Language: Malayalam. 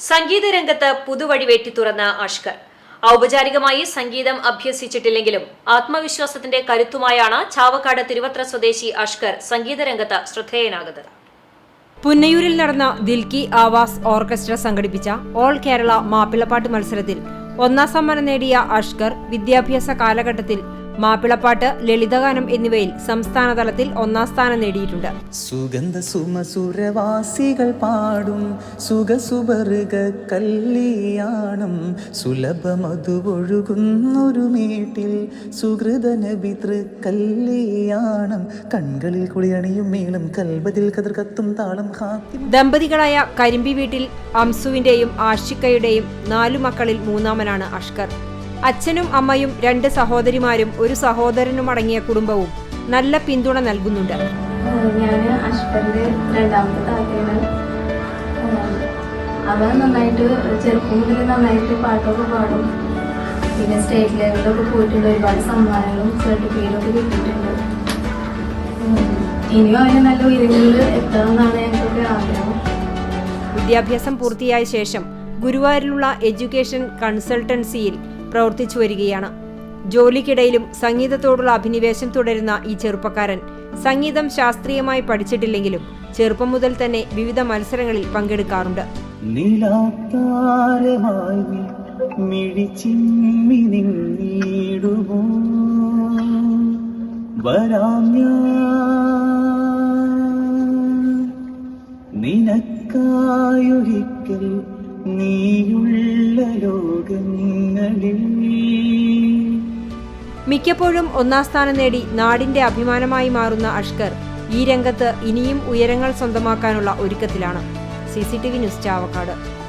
സംഗീത രംഗത്ത് പുതുവഴി വെട്ടി തുറന്ന അഷ്കർ ഔപചാരികമായി സംഗീതം അഭ്യസിച്ചിട്ടില്ലെങ്കിലും ആത്മവിശ്വാസത്തിന്റെ കരുത്തുമായാണ് ചാവക്കാട് തിരുവത്ര സ്വദേശി അഷ്കർ സംഗീത രംഗത്ത് ശ്രദ്ധേയനാകുന്നത്. പുന്നയൂരിൽ നടന്ന ദിൽക്കി ആവാസ് ഓർക്കസ്ട്ര സംഘടിപ്പിച്ച ഓൾ കേരള മാപ്പിളപ്പാട്ട് മത്സരത്തിൽ ഒന്നാം സമ്മാനം നേടിയ അഷ്കർ വിദ്യാഭ്യാസ കാലഘട്ടത്തിൽ മാപ്പിളപ്പാട്ട് ലളിതഗാനം എന്നിവയിൽ സംസ്ഥാന തലത്തിൽ ഒന്നാം സ്ഥാനം നേടിയിട്ടുണ്ട്. സുഗന്ധ സുമസുരവാസികൾ പാടും. സുഖസുബർഗ കല്യാണം സുലഭമധുവൊഴുകുന്നൊരു മേട്ടിൽ. സുഹൃതന പിതൃ കല്യാണം കൺകളിൽ കുളിയണിയും മേളം കൽബതിൽ കതിർ കത്തും താളം ദമ്പതികളായ കരിമ്പി വീട്ടിൽ അംസുവിന്റെയും ആഷിക്കയുടെയും നാലു മക്കളിൽ മൂന്നാമനാണ് അഷ്കർ. അച്ഛനും അമ്മയും രണ്ട് സഹോദരിമാരും ഒരു സഹോദരനും അടങ്ങിയ കുടുംബവും നല്ല പിന്തുണ നൽകുന്നുണ്ട്. ഞാൻ അഷ്കറിന്റെ രണ്ടാമത്തെ താത്തയാണ്. അവൻ നന്നായിട്ട് ചെറുപ്പം മുതൽ നന്നായിട്ട് പാട്ടൊക്കെ പാടും. പിന്നെ സ്റ്റേറ്റ് ലെവലിലൊക്കെ പോയിട്ടുണ്ട് ഒരുപാട് സമ്മാനങ്ങളും സർട്ടിഫിക്കറ്റൊക്കെ കിട്ടിയിട്ടുണ്ട്. ഇനിയും അവന് നല്ല ഉയരങ്ങളിൽ എത്തണമെന്നാണ് ഞങ്ങൾക്കൊക്കെ ആഗ്രഹം. വിദ്യാഭ്യാസം പൂർത്തിയായ ശേഷം ഗുരുവായൂരിലുള്ള എഡ്യൂക്കേഷൻ കൺസൾട്ടൻസിയിൽ പ്രവർത്തിച്ചു വരികയാണ്. ജോലിക്കിടയിലും സംഗീതത്തോടുള്ള അഭിനിവേശം തുടരുന്ന ഈ ചെറുപ്പക്കാരൻ സംഗീതം ശാസ്ത്രീയമായി പഠിച്ചിട്ടില്ലെങ്കിലും ചെറുപ്പം മുതൽ തന്നെ വിവിധ മത്സരങ്ങളിൽ പങ്കെടുക്കാറുണ്ട്. നിനക്കായൊരിക്കൽ നീയുള്ള. മിക്കപ്പോഴും ഒന്നാം സ്ഥാനം നേടി നാടിന്റെ അഭിമാനമായി മാറുന്ന അഷ്കർ ഈ രംഗത്ത് ഇനിയും ഉയരങ്ങൾ സ്വന്തമാക്കാനുള്ള ഒരുക്കത്തിലാണ്. C News Chavakkad.